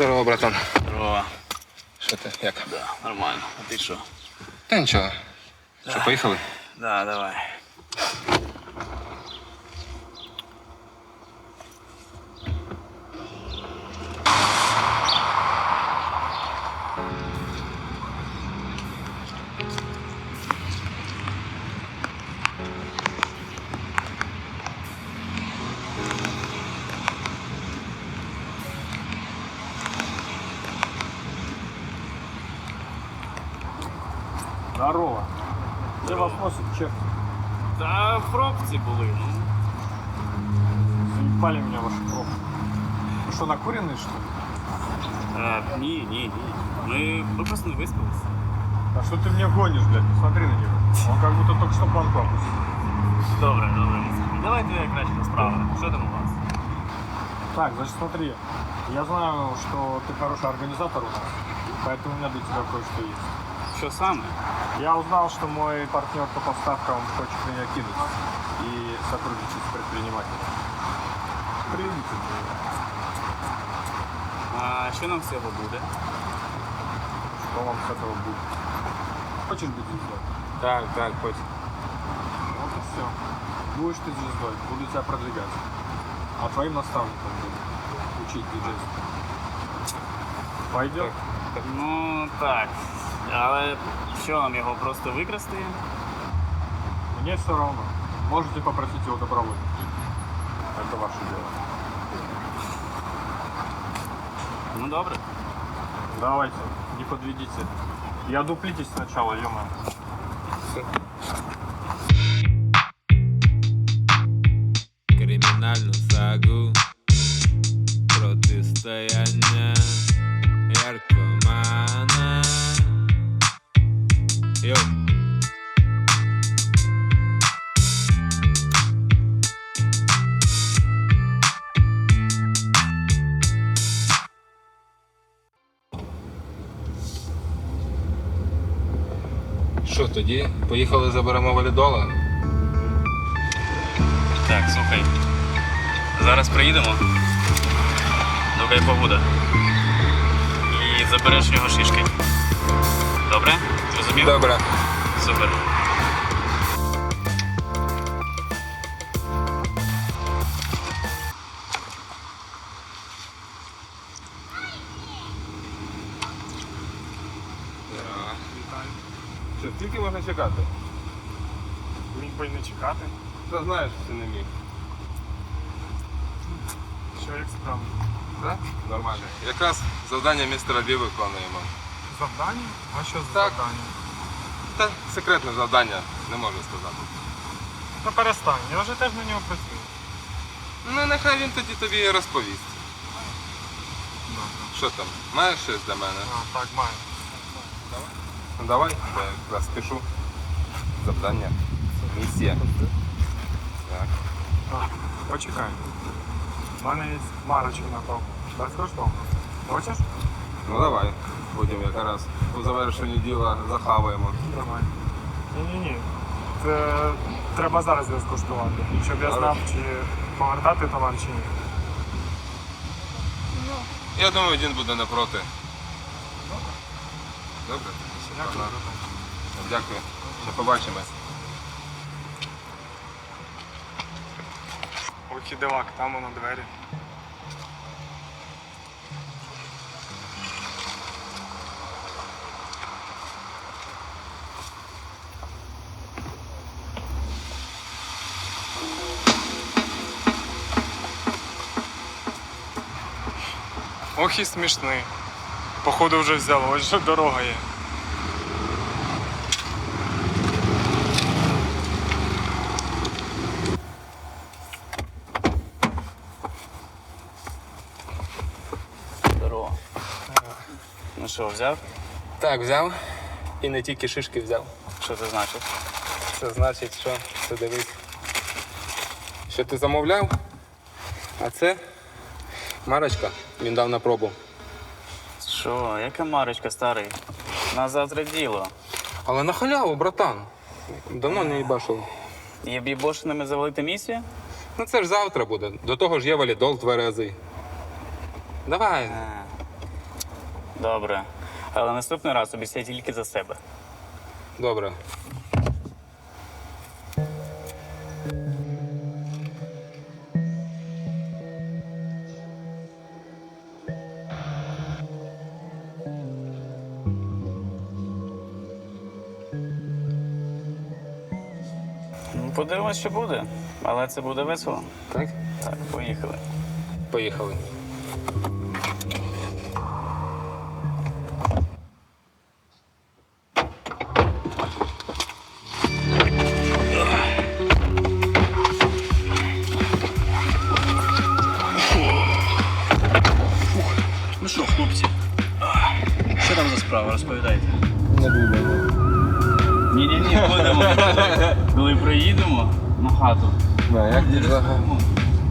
Здорово, братан. Здорово. Що ти? Як? Да, нормально. А ти що? Та нічого. Що, поїхали? Да, давай. Здорово. Где вас носит чек? Та в пробці були. Ну. Заебали меня ваши пробки. Вы что, накуренные, что ли? Е, ні, ні, ні. Ми, ми просто не виспалися. А что ты мне гонишь, блядь? Посмотри на него. Он как будто только что банку опустил. Добре, добре. Давайте краще до справи. Що там у вас? Так, значит, смотри. Я знаю, что ты хороший организатор у нас, поэтому у меня для тебя кое-что есть. Що саме? Я узнал, что мой партнер по поставкам хочет меня кинуть и сотрудничать с предпринимателем. Приведите. А що нам з цього буде? Что вам с этого будет? Хочешь быть звездой? Так, так, хоч. Вот и все. Будешь ты звездой, буду тебя продвигать. А твоим наставником буду учить диджейству. Пойдет? Ну так. Але що нам його просто викрасти? Мне все равно. Можете попросить его добровольно. Это ваше дело. Ну добре. Давайте, не подведите. И одуплитесь сначала, ё Поїхали заберемо валідола? Так, слухай. Зараз приїдемо до погода. І забереш в нього шишки. Добре? Зрозумів? Добре. Супер. Та знаєш, що не міг. Що як справа? Так? Нормально. Якраз завдання містера Бі виконуємо. Завдання? А що за Так. завдання? Та секретне завдання, не можу сказати. Та перестань, я вже теж на нього працюю. Ну, нехай він тоді тобі і розповість. Що там? Маєш щось для мене? А, так, маю. Ну давай, я якраз пишу. Завдання. Місія. Так. А, почекай. У мене є марочка на то. Безкоштовно. Хочеш? Ну давай. Будемо якраз по завершенню діла захаваємо. Давай. Ні-ні-ні. Це треба зараз його скуштувати. Щоб я знав, чи повертати товар чи ні. Я думаю, він буде не проти. Добре? Дякую. Ага. Дякую. Ще побачимось. Ох дивак, там воно двері. Ох і смішний. Походу вже взяло, ось же дорога є. Здорово. Ну що, взяв? Так, взяв. І не тільки шишки взяв. Що це значить? Це значить, що це дивись. Що ти замовляв? А це Марочка. Він дав на пробу. Що, яка марочка старий? На завтра діло. Але на халяву, братан. Давно не їбашив. Є бібошинами завалити місію? Ну це ж завтра буде. До того ж є валідол тверезий. Давай. Добре. Але наступний раз обіцяй тільки за себе. Добре. Ну, подивимось, що буде. Але це буде весело. Так? Так, поїхали. Поїхали.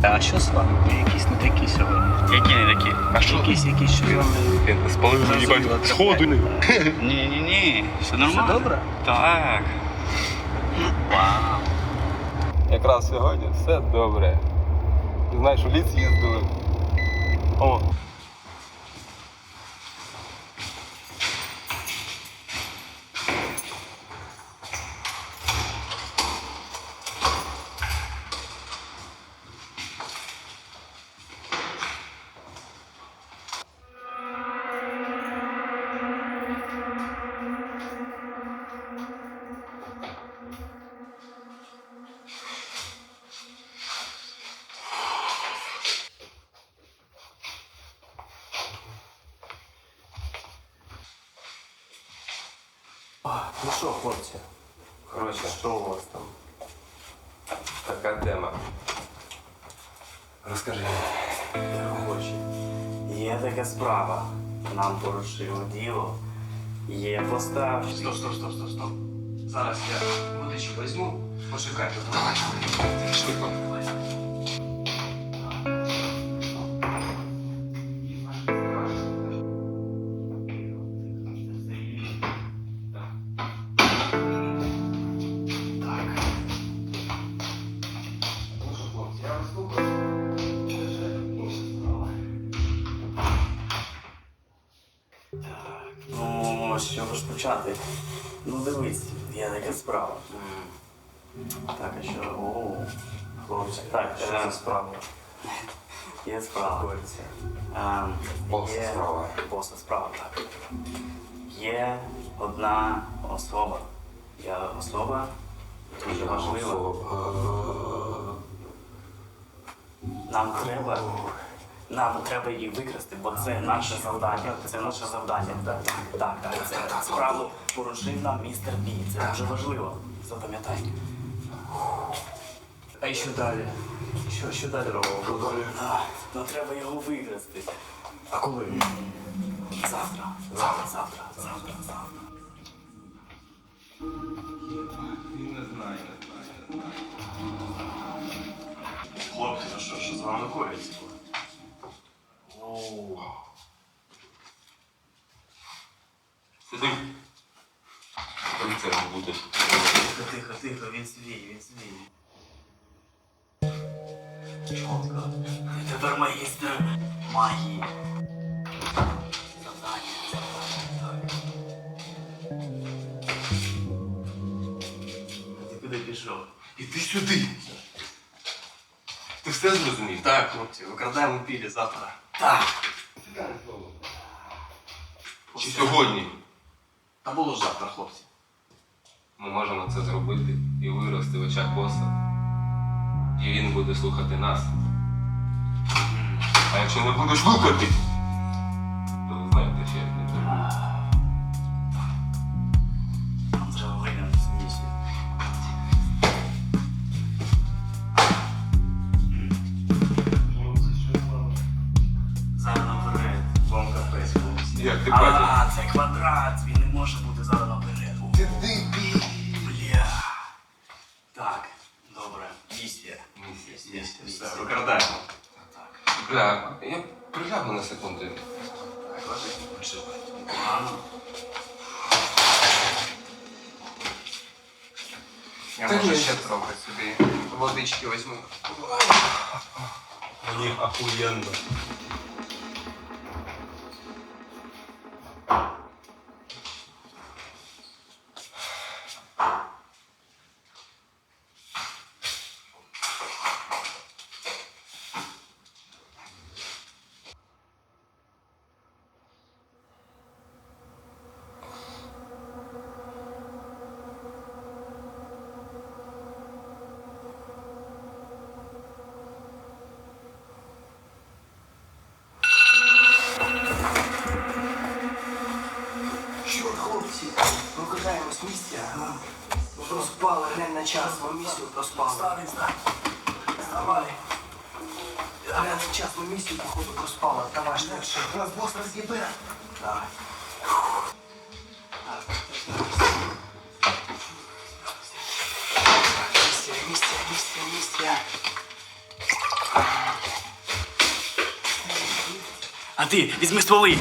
А що з вами? Ви якісь не такі сьогодні. Які не такі? А що якісь якісь шпіони? Спалили їбать, сходу. Ні-ні-ні, все нормально. Все добре? Так. Вау. Якраз сьогодні все добре. Ти знаєш, у ліс їздили. О. Ну що, хлопці? Коротше, що у вас там? Така тема. Розкажи. Коротше, є така справа. Нам порушило діло. Є поставщик. Стоп, стоп, стоп, стоп, стоп. Зараз я водичку візьму. Почекайте. Давай, швидко. Ну, з чого ж почати? Ну дивись, є така справа. Так, а що? О, хлопці, так, Що е, за справа? є справа. Е, Боса є- справа. Боса справа, так. Є одна особа. Я особа дуже важлива. Нам треба. Нам треба її викрасти, бо це наше завдання. Це наше завдання. Так, так, так. Це справу порушив нам містер Бі. Це дуже важливо. Запам'ятай. А що далі? Що, що далі робимо? А, Ну треба його викрасти. А коли? Завтра. Завтра, завтра, завтра, завтра. Хлопці, ну що, що з вами коїться? Сиди. Поліцейом будеш. Тихо, тихо, тихо, він свій, він свій. Чітко. Ти тепер магістр магії. Завдання, завдання, так. А Ти куди пішов? Іди сюди. Ти все зрозумів? Так, хлопці, викрадаємо пілі завтра. Так. Чи сьогодні? Та було ж завтра, хлопці. Ми можемо це зробити і вирости в очах боса. І він буде слухати нас. А якщо не будеш слухати, ти бачиш? А, це квадрат, він не може бути зараз наперед. О, Ти дебіль! Бля. Так, добре. Місія. Місія. Місія. Все, викрадаємо. Так. Бля, я прилягу на секунду. Так, ложись, відпочивай. Погано. Я Та може ні. ще трохи собі водички візьму. Мені охуєнно. хлопці, ми катаємо з місця. Розпали не на час, ми місію проспали. Давай. Не на час, ми місію, походу, проспали. Давай швидше. Раз бос роз'їбе. Давай. А ти візьми стволи.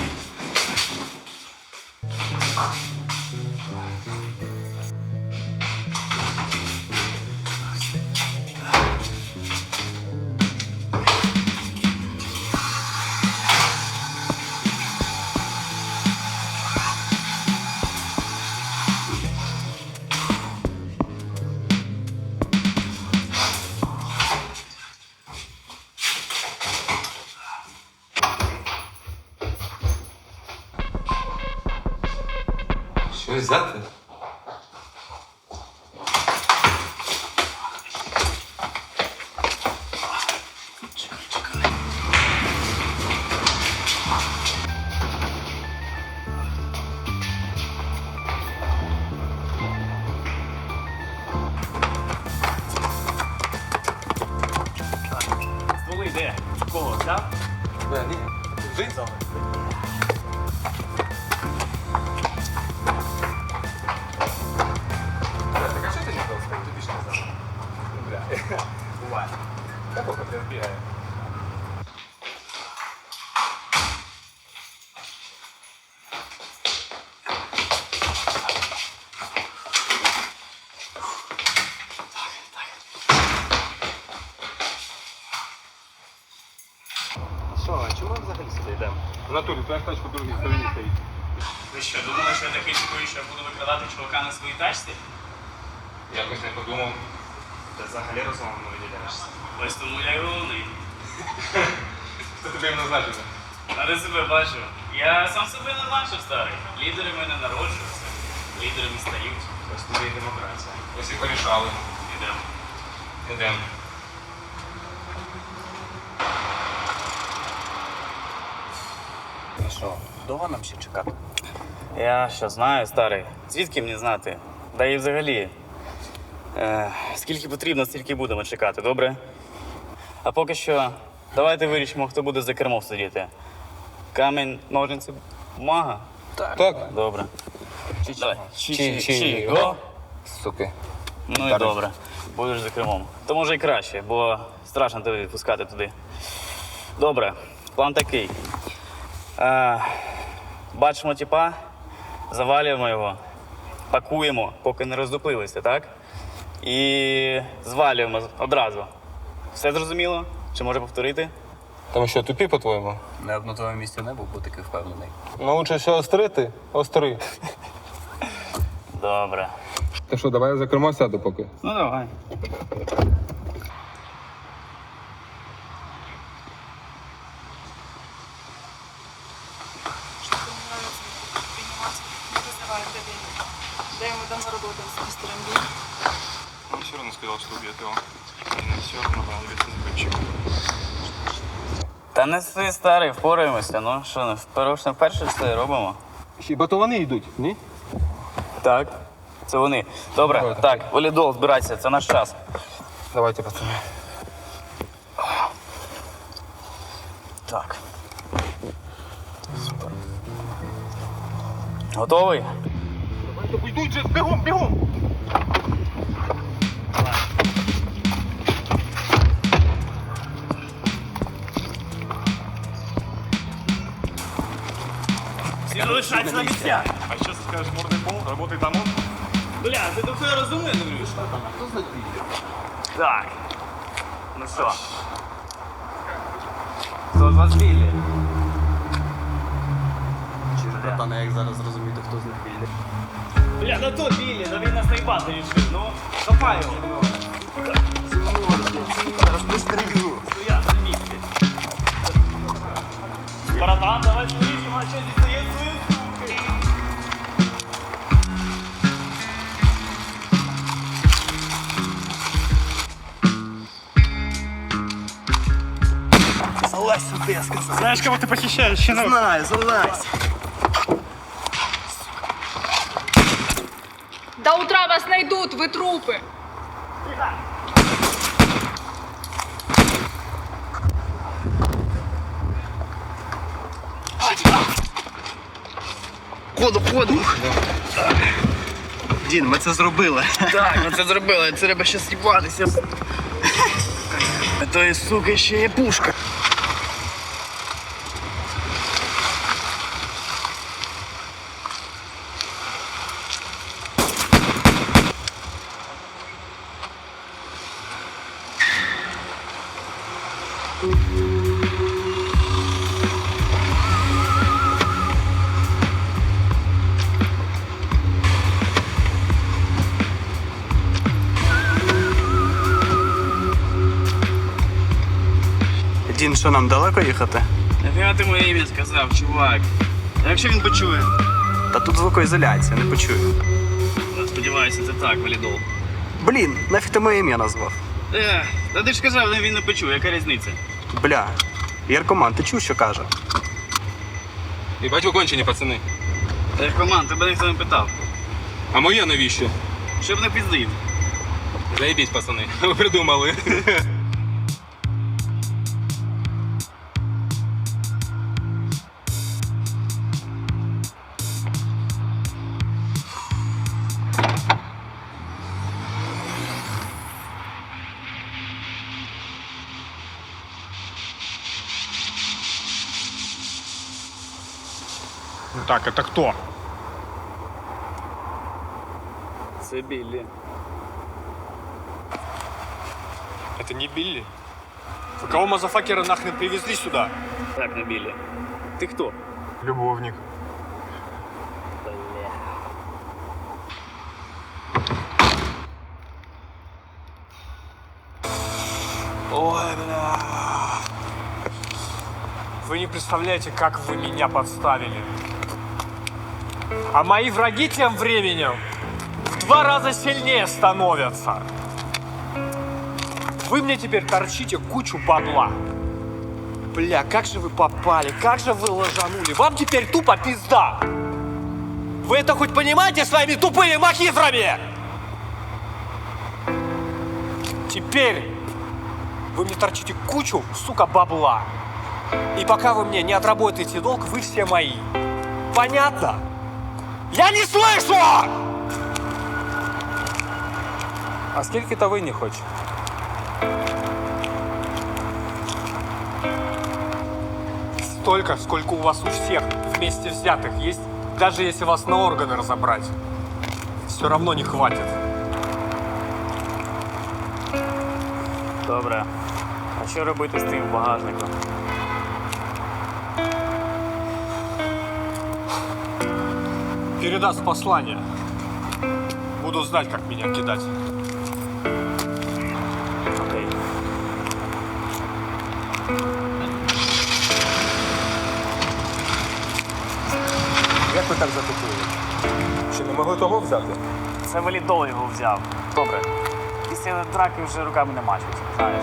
Кого, взяв? Бля, ні. Жить? Що, а чому ми взагалі сюди йдемо? В натурі, твоя тачка в другій стороні стоїть. Ви що, думали, що я такий тупий, що я буду викрадати чувака на своїй тачці? Якось не подумав. Ти взагалі розумом не виділяєшся. Ось тому я й головний. Хто тобі їм назначив? А ти себе бачив. Я сам себе не бачив, старий. Лідерами не народжуються. Лідерами стають. Ось тобі і демократія. Ось і порішали. Ідемо. Ідемо. Ну що, довго нам ще чекати? Я що знаю, старий. Звідки мені знати? Да і взагалі. Е, скільки потрібно, стільки будемо чекати, добре? А поки що, давайте вирішимо, хто буде за кермом сидіти. Камінь, ножниці, бумага? Так. Так. Добре. Давай. Чи- Чи, чи- го? Суки. Ну і добре. Будеш за кермом. То може і краще, бо страшно тебе відпускати туди. Добре, план такий. Е, бачимо тіпа, завалюємо його, пакуємо, поки не роздуплилися, так? І звалюємо одразу. Все зрозуміло? Чи може повторити? Там що, тупі, по-твоєму? Я б на твоєму місці не був, бо такий впевнений. Научишся острити? Остри. Добре. Та що, давай я за кермо сяду поки. Ну давай. Убьет его. И на все равно понадобится сбытчик. Та не си старий, впораємося. Ну що, не вперше, не вперше все робимо. Хіба то вони йдуть, ні? Так. Це вони. Добре, Давайте. так, Валідол, збирайся, це наш час. Давайте, пацани. Так. Супер. Готовий? Йдуть же, бігом, бігом! Всі залишаються на місцях. А сейчас скажешь мордый пол, работай там он. Бля, ти до цього розумний, дивлюсь? Так. Ну що? Хто з вас білі? Братане, як зараз зрозуміти, хто з них вільний. Бля, ну то білі, ну він нас наїбати рішив, ну. Копай його. Стоять на місці. Братан, давай швидше, а що дістає Залазь сюди, я сказав. Знаешь, кого ты похищаешь, щенок? Знаю, залазь. До утра вас не пройдут, вы трупы. Ходу, ходу. Дін, ми це зробили. Так, ми це зробили. Це треба ще з'їбатися. Тої суки ще є пушка. Дін, що нам далеко їхати? Я ти моє ім'я сказав, чувак. А якщо він почує? Та тут звукоізоляція, не почую. Сподіваюся, це так, валідол. Блін, нафіг ти моє ім'я назвав? Ех, та ти ж казав, він не почує, яка різниця? Бля. Яркоман, ти чув, що каже? І батько кончені, пацани. Яркоман, тебе ніхто не питав. А моє навіщо? Щоб не піздив. Заїбіть, пацани. Ви придумали. так, это кто? Це Біллі. Это не Билли. Вы кого мазафакера нахрен привезли сюда? Так, не Біллі. Ти хто? Любовник. Ой, бля. Вы не представляете, как вы меня подставили. А мои враги тем временем в два раза сильнее становятся. Вы мне теперь торчите кучу бабла. Бля, как же вы попали, как же вы ложанули. Вам теперь тупо пизда. Вы это хоть понимаете своими тупыми махизрами? Теперь вы мне торчите кучу, сука, бабла. И пока вы мне не отработаете долг, вы все мои. Понятно? Я не слышу! А скільки-то ви не хочете? Столько, сколько у вас у всех вместе взятых есть, даже если вас на органы разобрать. Все равно не хватит. Добре. А що робити з тим багажником? Передаст послание. Буду знать, как меня кидать. Як ви так затопили? Чи не могли того взяти? Це валідол його взяв. Добре. Після драки вже руками не мачуть, знаєш.